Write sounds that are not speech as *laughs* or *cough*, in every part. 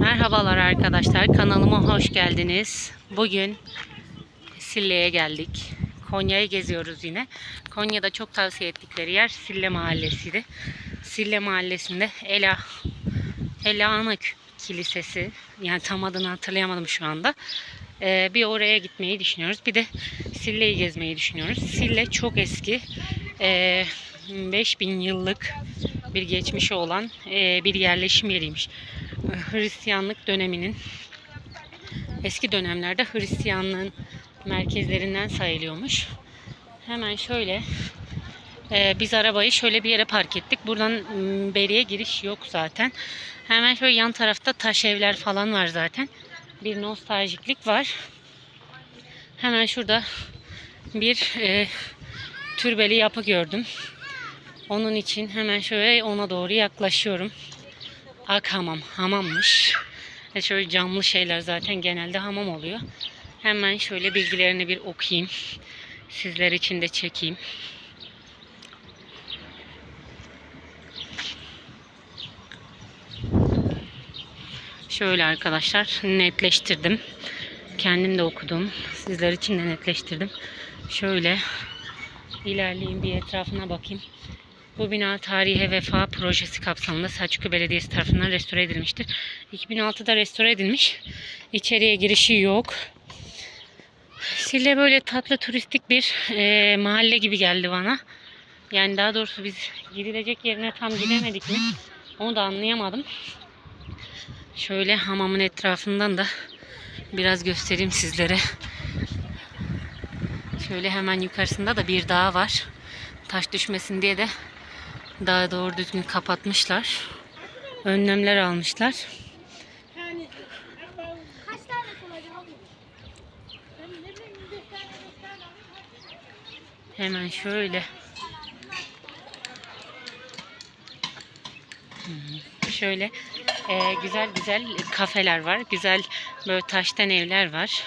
Merhabalar arkadaşlar kanalıma hoş geldiniz. Bugün Sille'ye geldik. Konya'yı geziyoruz yine. Konya'da çok tavsiye ettikleri yer Sille Mahallesi'ydi. Sille Mahallesi'nde Ela Ela Ana Kilisesi yani tam adını hatırlayamadım şu anda. Ee, bir oraya gitmeyi düşünüyoruz. Bir de Sille'yi gezmeyi düşünüyoruz. Sille çok eski. Ee, 5000 yıllık bir geçmişi olan e, bir yerleşim yeriymiş. Hristiyanlık döneminin eski dönemlerde Hristiyanlığın merkezlerinden sayılıyormuş. Hemen şöyle e, biz arabayı şöyle bir yere park ettik. Buradan m, beriye giriş yok zaten. Hemen şöyle yan tarafta taş evler falan var zaten. Bir nostaljiklik var. Hemen şurada bir e, türbeli yapı gördüm. Onun için hemen şöyle ona doğru yaklaşıyorum. Ak hamam, hamammış. Ve şöyle camlı şeyler zaten genelde hamam oluyor. Hemen şöyle bilgilerini bir okuyayım. Sizler için de çekeyim. Şöyle arkadaşlar netleştirdim. Kendim de okudum. Sizler için de netleştirdim. Şöyle ilerleyeyim bir etrafına bakayım. Bu bina tarihe vefa projesi kapsamında Selçuklu Belediyesi tarafından restore edilmiştir. 2006'da restore edilmiş. İçeriye girişi yok. Sille böyle tatlı turistik bir e, mahalle gibi geldi bana. Yani daha doğrusu biz gidilecek yerine tam gidemedik mi? Onu da anlayamadım. Şöyle hamamın etrafından da biraz göstereyim sizlere. Şöyle hemen yukarısında da bir dağ var. Taş düşmesin diye de daha doğru düzgün kapatmışlar. Önlemler almışlar. Hemen şöyle. Şöyle e, güzel güzel kafeler var. Güzel böyle taştan evler var.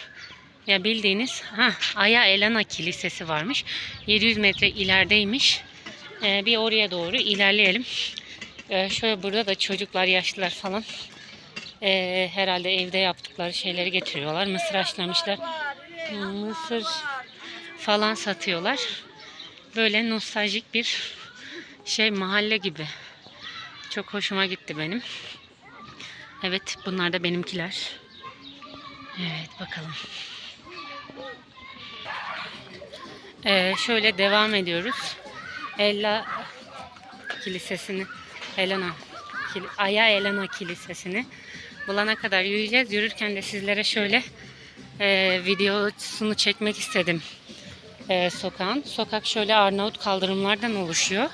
Ya bildiğiniz ha Aya Elena Kilisesi varmış. 700 metre ilerideymiş. E, bir oraya doğru ilerleyelim. E, şöyle burada da çocuklar, yaşlılar falan e, herhalde evde yaptıkları şeyleri getiriyorlar. Mısır haşlamışlar. Mısır falan satıyorlar. Böyle nostaljik bir şey mahalle gibi. Çok hoşuma gitti benim. Evet bunlar da benimkiler. Evet bakalım. Ee, şöyle devam ediyoruz. Ella Kilisesi'ni Elena Kil- Aya Elena Kilisesi'ni bulana kadar yürüyeceğiz. Yürürken de sizlere şöyle e, videosunu çekmek istedim e, sokağın. Sokak şöyle Arnavut kaldırımlardan oluşuyor.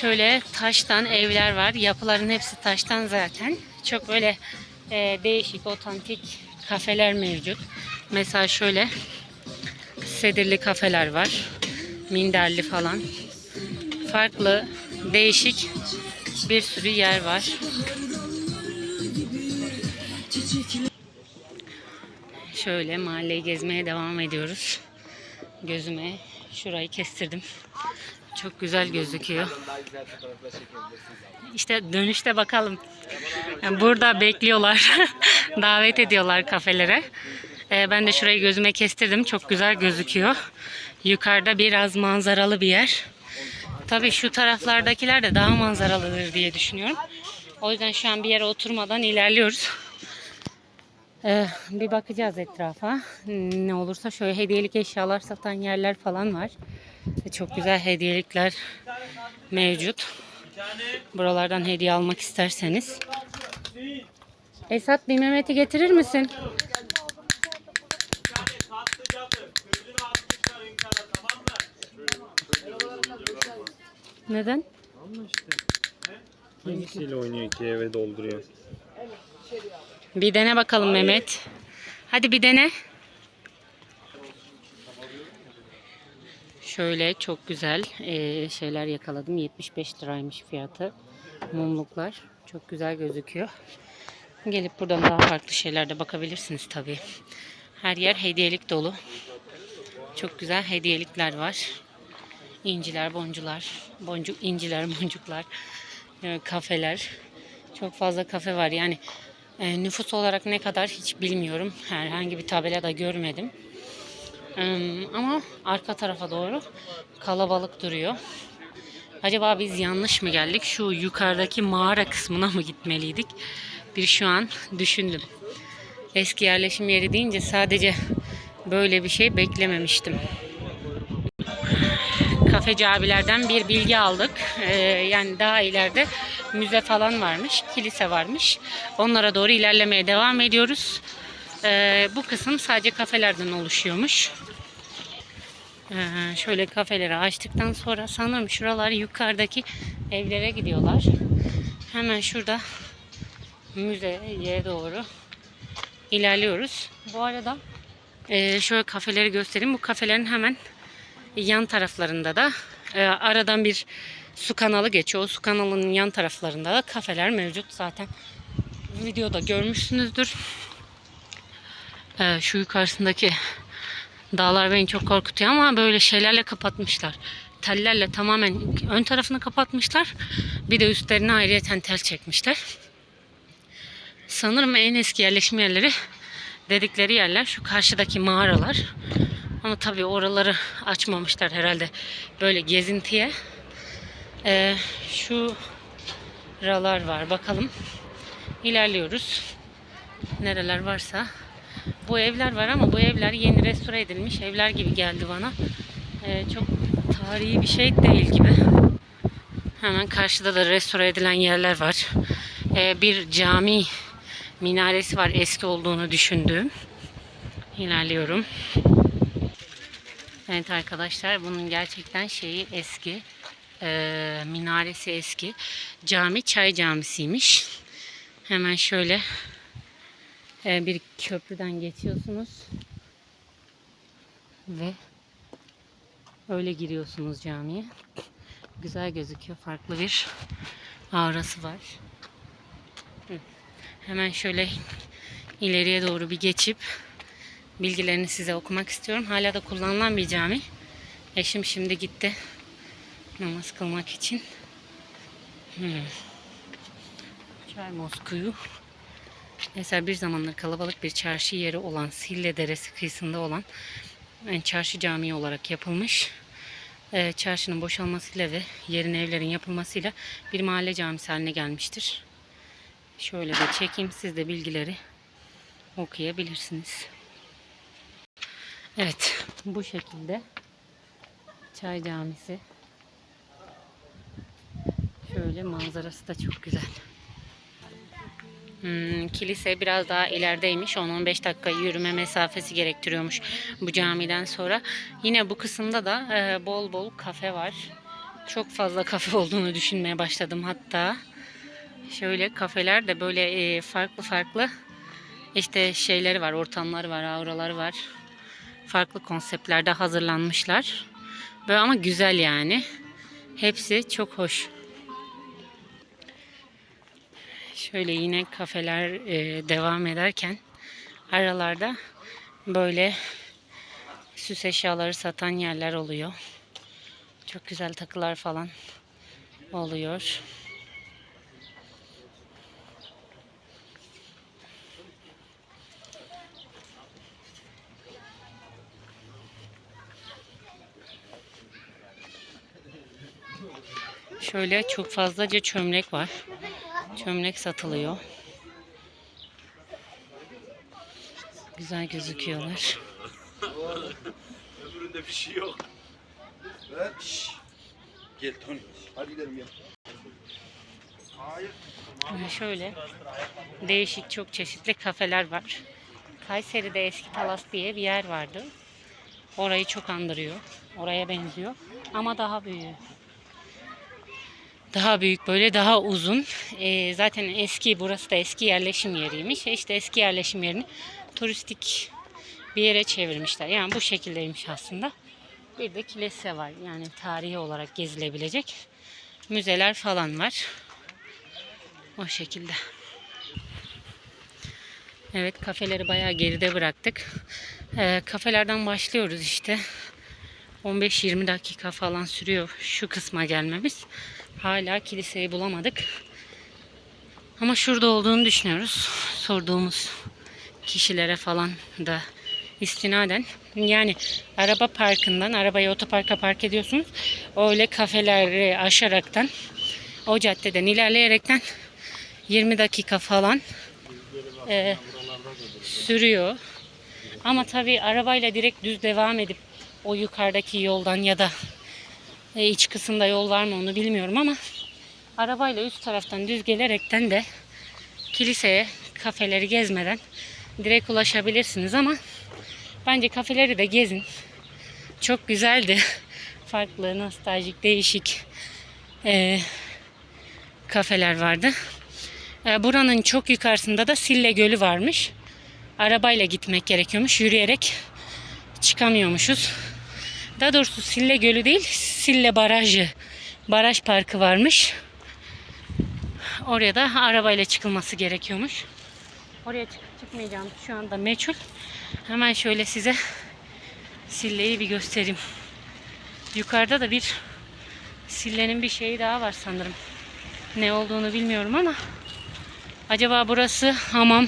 Şöyle taştan evler var. Yapıların hepsi taştan zaten. Çok böyle e, değişik, otantik kafeler mevcut. Mesela şöyle sedirli kafeler var. Minderli falan. Farklı, değişik bir sürü yer var. Şöyle mahalleyi gezmeye devam ediyoruz. Gözüme şurayı kestirdim. Çok güzel gözüküyor. İşte dönüşte bakalım. Burada bekliyorlar. *laughs* Davet ediyorlar kafelere. Ee, ben de şurayı gözüme kestirdim. Çok güzel gözüküyor. Yukarıda biraz manzaralı bir yer. Tabii şu taraflardakiler de daha manzaralıdır diye düşünüyorum. O yüzden şu an bir yere oturmadan ilerliyoruz. Ee, bir bakacağız etrafa. Ne olursa şöyle hediyelik eşyalar satan yerler falan var. Çok güzel hediyelikler mevcut. Buralardan hediye almak isterseniz. Esat bir Mehmet'i getirir misin? Neden? Hangisiyle oynuyor ki eve dolduruyor? Bir dene bakalım Mehmet. Hadi bir dene. Şöyle çok güzel eee, şeyler yakaladım. 75 liraymış fiyatı. Mumluklar. Çok güzel gözüküyor. Gelip buradan daha farklı şeyler de bakabilirsiniz tabii. Her yer hediyelik dolu. Çok güzel hediyelikler var. İnciler, boncular, boncuk, inciler, *laughs* boncuklar, e, kafeler. Çok fazla kafe var. Yani e, nüfus olarak ne kadar hiç bilmiyorum. Herhangi bir tabela da görmedim. E, ama arka tarafa doğru kalabalık duruyor. Acaba biz yanlış mı geldik? Şu yukarıdaki mağara kısmına mı gitmeliydik? Bir şu an düşündüm. Eski yerleşim yeri deyince sadece böyle bir şey beklememiştim. Kafeci abilerden bir bilgi aldık. Ee, yani daha ileride müze falan varmış, kilise varmış. Onlara doğru ilerlemeye devam ediyoruz. Ee, bu kısım sadece kafelerden oluşuyormuş. Ee, şöyle kafeleri açtıktan sonra sanırım şuralar yukarıdaki evlere gidiyorlar. Hemen şurada müzeye doğru ilerliyoruz. Bu arada e, şöyle kafeleri göstereyim. Bu kafelerin hemen yan taraflarında da e, aradan bir su kanalı geçiyor. O su kanalının yan taraflarında da kafeler mevcut. Zaten videoda görmüşsünüzdür. E, şu yukarısındaki dağlar beni çok korkutuyor ama böyle şeylerle kapatmışlar. Tellerle tamamen ön tarafını kapatmışlar. Bir de üstlerine ayrıyeten tel çekmişler. Sanırım en eski yerleşim yerleri dedikleri yerler şu karşıdaki mağaralar. Ama tabii oraları açmamışlar herhalde böyle gezintiye. Ee, şu ralar var bakalım. İlerliyoruz. Nereler varsa. Bu evler var ama bu evler yeni restore edilmiş evler gibi geldi bana. Ee, çok tarihi bir şey değil gibi. Hemen karşıda da restore edilen yerler var. Ee, bir cami minaresi var eski olduğunu düşündüğüm. İlerliyorum. Evet arkadaşlar bunun gerçekten şeyi eski. Ee, minaresi eski. Cami çay camisiymiş. Hemen şöyle e, bir köprüden geçiyorsunuz. Ve öyle giriyorsunuz camiye. Güzel gözüküyor. Farklı bir aurası var. Hemen şöyle ileriye doğru bir geçip bilgilerini size okumak istiyorum. Hala da kullanılan bir cami. Eşim şimdi gitti namaz kılmak için. Hmm. Çay Moskuyu. Mesela bir zamanlar kalabalık bir çarşı yeri olan Sille Deresi kıyısında olan yani çarşı camii olarak yapılmış. Ee, çarşının boşalmasıyla ve yerine evlerin yapılmasıyla bir mahalle camisi haline gelmiştir. Şöyle de çekeyim siz de bilgileri okuyabilirsiniz. Evet bu şekilde çay camisi. Şöyle manzarası da çok güzel. Hmm, kilise biraz daha ilerideymiş. 10-15 dakika yürüme mesafesi gerektiriyormuş bu camiden sonra. Yine bu kısımda da e, bol bol kafe var. Çok fazla kafe *laughs* olduğunu düşünmeye başladım hatta. Şöyle kafeler de böyle e, farklı farklı işte şeyleri var, ortamları var, auraları var. Farklı konseptlerde hazırlanmışlar. Böyle ama güzel yani. Hepsi çok hoş. Şöyle yine kafeler e, devam ederken aralarda böyle süs eşyaları satan yerler oluyor. Çok güzel takılar falan oluyor. Şöyle çok fazlaca çömlek var. Çömlek satılıyor. Güzel gözüküyorlar. Öbüründe bir şey yok. Gel Tony. Hadi gidelim ya. Hayır. Şöyle değişik çok çeşitli kafeler var. Kayseri'de eski Palas diye bir yer vardı. Orayı çok andırıyor. Oraya benziyor. Ama daha büyük. Daha büyük böyle daha uzun. Ee, zaten eski burası da eski yerleşim yeriymiş. İşte eski yerleşim yerini turistik bir yere çevirmişler. Yani bu şekildeymiş aslında. Bir de kilise var. Yani tarihi olarak gezilebilecek müzeler falan var. O şekilde. Evet kafeleri bayağı geride bıraktık. Ee, kafelerden başlıyoruz işte. 15-20 dakika falan sürüyor şu kısma gelmemiz. Hala kiliseyi bulamadık. Ama şurada olduğunu düşünüyoruz. Sorduğumuz kişilere falan da istinaden. Yani araba parkından arabayı otoparka park ediyorsunuz. Öyle kafeleri aşaraktan o caddeden ilerleyerekten 20 dakika falan e, sürüyor. Ama tabii arabayla direkt düz devam edip o yukarıdaki yoldan ya da e, iç kısımda yol var mı onu bilmiyorum ama arabayla üst taraftan düz gelerekten de kiliseye kafeleri gezmeden direkt ulaşabilirsiniz ama bence kafeleri de gezin. Çok güzeldi. *laughs* Farklı, nostaljik, değişik e, kafeler vardı. E, buranın çok yukarısında da Sille Gölü varmış. Arabayla gitmek gerekiyormuş. Yürüyerek çıkamıyormuşuz. Daha doğrusu Sille Gölü değil, Sille Barajı, baraj parkı varmış. Oraya da arabayla çıkılması gerekiyormuş. Oraya çıkıp çıkmayacağım şu anda meçhul. Hemen şöyle size Sille'yi bir göstereyim. Yukarıda da bir Sille'nin bir şeyi daha var sanırım. Ne olduğunu bilmiyorum ama acaba burası hamam,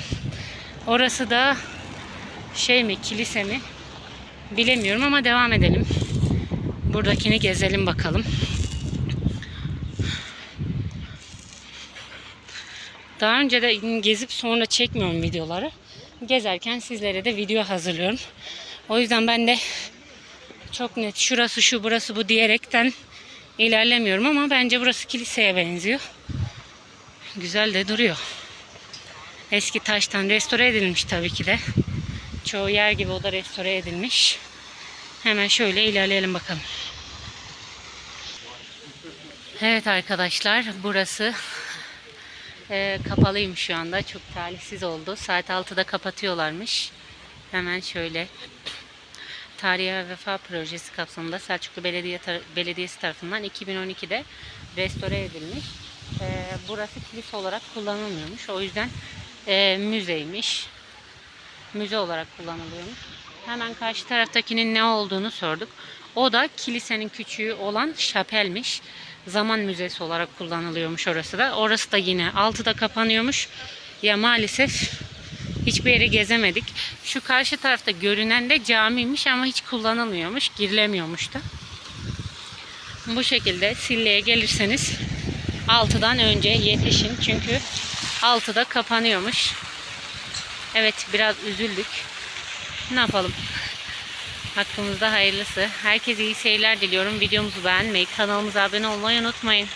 orası da şey mi, kilise mi? Bilemiyorum ama devam edelim. Buradakini gezelim bakalım. Daha önce de gezip sonra çekmiyorum videoları. Gezerken sizlere de video hazırlıyorum. O yüzden ben de çok net şurası şu burası bu diyerekten ilerlemiyorum ama bence burası kiliseye benziyor. Güzel de duruyor. Eski taştan restore edilmiş tabii ki de. Çoğu yer gibi o da restore edilmiş. Hemen şöyle ilerleyelim bakalım. Evet arkadaşlar burası e, kapalıymış şu anda. Çok talihsiz oldu. Saat 6'da kapatıyorlarmış. Hemen şöyle Tarihi ve Vefa Projesi kapsamında Selçuklu Belediye tar- Belediyesi tarafından 2012'de restore edilmiş. E, burası kilise olarak kullanılmıyormuş. O yüzden e, müzeymiş. Müze olarak kullanılıyormuş. Hemen karşı taraftakinin ne olduğunu sorduk. O da kilisenin küçüğü olan şapelmiş. Zaman müzesi olarak kullanılıyormuş orası da. Orası da yine 6'da kapanıyormuş. Ya maalesef hiçbir yeri gezemedik. Şu karşı tarafta görünen de camiymiş ama hiç kullanılmıyormuş. Girilemiyormuş da. Bu şekilde Sille'ye gelirseniz 6'dan önce yetişin. Çünkü 6'da kapanıyormuş. Evet biraz üzüldük. Ne yapalım? Hakkımızda hayırlısı. Herkese iyi seyirler diliyorum. Videomuzu beğenmeyi, kanalımıza abone olmayı unutmayın.